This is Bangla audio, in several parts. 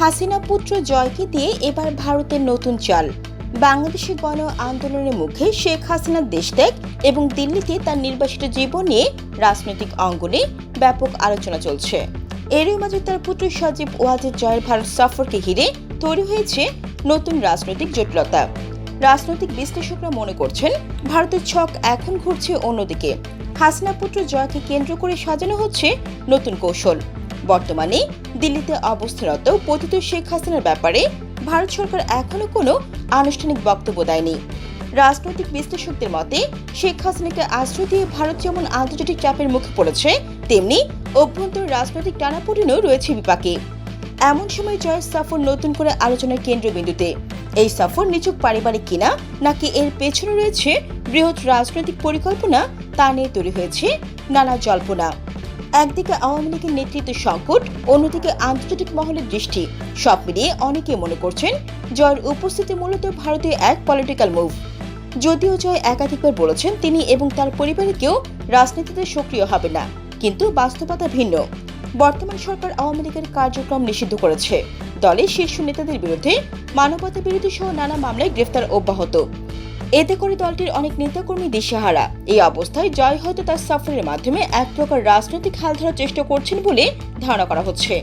হাসিনা পুত্র জয়কে দিয়ে এবার ভারতের নতুন চাল। বাংলাদেশে গণ আন্দোলনের মুখে শেখ হাসিনার দেশত্যাগ এবং দিল্লিতে তার নির্বাসিত জীবন নিয়ে রাজনৈতিক অঙ্গনে ব্যাপক আলোচনা চলছে। এরই মাঝে তার পুত্র সজীব ওয়াজের জয়ের ভারত সফরকে ঘিরে তৈরি হয়েছে নতুন রাজনৈতিক জটিলতা। রাজনৈতিক বিশ্লেষকরা মনে করছেন, ভারতের ছক এখন ঘুরছে অন্যদিকে। হাসিনা পুত্র জয়কে কেন্দ্র করে সাজানো হচ্ছে নতুন কৌশল। বর্তমানে দিল্লিতে অবস্থারত পতিত শেখ হাসিনার ব্যাপারে ভারত সরকার এখনও কোনো আনুষ্ঠানিক বক্তব্য দেয়নি। রাজনৈতিক বিশ্লেষকদের মতে, শেখ হাসিনাকে আশ্রয় দিয়ে ভারত যেমন আন্তর্জাতিক চাপের মুখে পড়েছে, তেমনি অভ্যন্তরীণ রাজনৈতিক টানাপোড়েনও রয়েছে বিপাকে। এমন সময় জয়ের সফর নতুন করে আলোচনার কেন্দ্রবিন্দুতে। এই সফর নিচুক পারিবারিক কিনা, নাকি এর পেছনে রয়েছে বৃহৎ রাজনৈতিক পরিকল্পনা, তা নিয়ে তৈরি হয়েছে নানা জল্পনা। একদিকে আওয়ামী লীগের নেতৃত্ব সংকট, অন্যদিকে আন্তর্জাতিক মহলের দৃষ্টি। সব মিলিয়ে অনেকে মনে করছেন জয়ের উপস্থিতি মূলত ভারতীয় এক পলিটিক্যাল মুভ যদিও জয় একাধিকবার বলেছেন তিনি এবং তার পরিবারে কেউ রাজনীতিতে সক্রিয় হবে না, কিন্তু বাস্তবতা ভিন্ন। বর্তমান সরকার আওয়ামী লীগের কার্যক্রম নিষিদ্ধ করেছে। দলের শীর্ষ নেতাদের বিরুদ্ধে মানবতা বিরোধী সহ নানা মামলায় গ্রেফতার অব্যাহত। এতে করে দলটির অনেক নেতাকর্মী দিশেহারা। এই অবস্থায় জয় হয়তো তার সফরের মাধ্যমে এক প্রকার রাজনৈতিক হাল ধরার চেষ্টা করছেন বলে ধারণা করা হচ্ছে।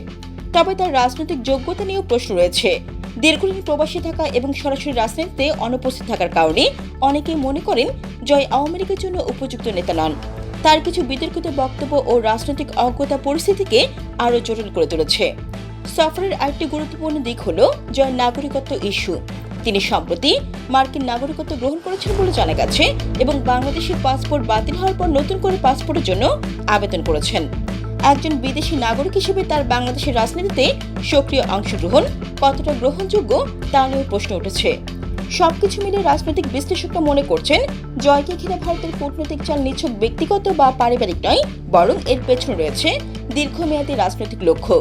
তবে তার রাজনৈতিক যোগ্যতা নিয়েও প্রশ্ন রয়েছে। দীর্ঘদিন প্রবাসী থাকা এবং সরাসরি রাজনীতিতে অনুপস্থিত থাকার কারণে অনেকেই মনে করেন জয় আওয়ামী লীগের জন্য উপযুক্ত নেতা নন। তার কিছু বিতর্কিত বক্তব্য ও রাজনৈতিক অজ্ঞতা পরিস্থিতিকে আরও জটিল করে তুলেছে। সফরের আরেকটি গুরুত্বপূর্ণ দিক হল জয়ের নাগরিকত্ব ইস্যু। তিনি সম্প্রতি মার্কিন নাগরিকত্ব গ্রহণ করেছেন বলে জানা গেছে এবং বাংলাদেশের পাসপোর্ট বাতিল হওয়ার পর নতুন করে পাসপোর্টের জন্য আবেদন করেছেন। একজন বিদেশি নাগরিক হিসেবে তার বাংলাদেশের রাজনীতিতে সক্রিয় অংশগ্রহণ কতটা গ্রহণযোগ্য তা নিয়েও প্রশ্ন উঠেছে। সবকিছু মিলে রাজনৈতিক বিশ্লেষকরা মনে করছেন, জয়কে ঘিরে ভারতের কূটনৈতিক চাল নিছক ব্যক্তিগত বা পারিবারিক নয়, বরং এর পেছনে রয়েছে দীর্ঘমেয়াদী রাজনৈতিক লক্ষ্য।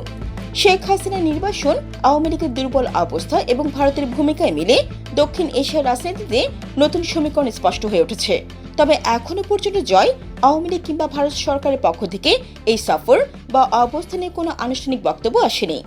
শেখ হাসিনার নির্বাসন আওয়ামী লীগের দুর্বল অবস্থা এবং ভারতের ভূমিকায় মিলে দক্ষিণ এশিয়ার রাজনীতিতে নতুন সমীকরণ স্পষ্ট হয়ে উঠেছে। তবে এখনও পর্যন্ত জয় আওয়ামী লীগ কিংবা ভারত সরকারের পক্ষ থেকে এই সফর বা অবস্থানে কোনো আনুষ্ঠানিক বক্তব্য আসেনি।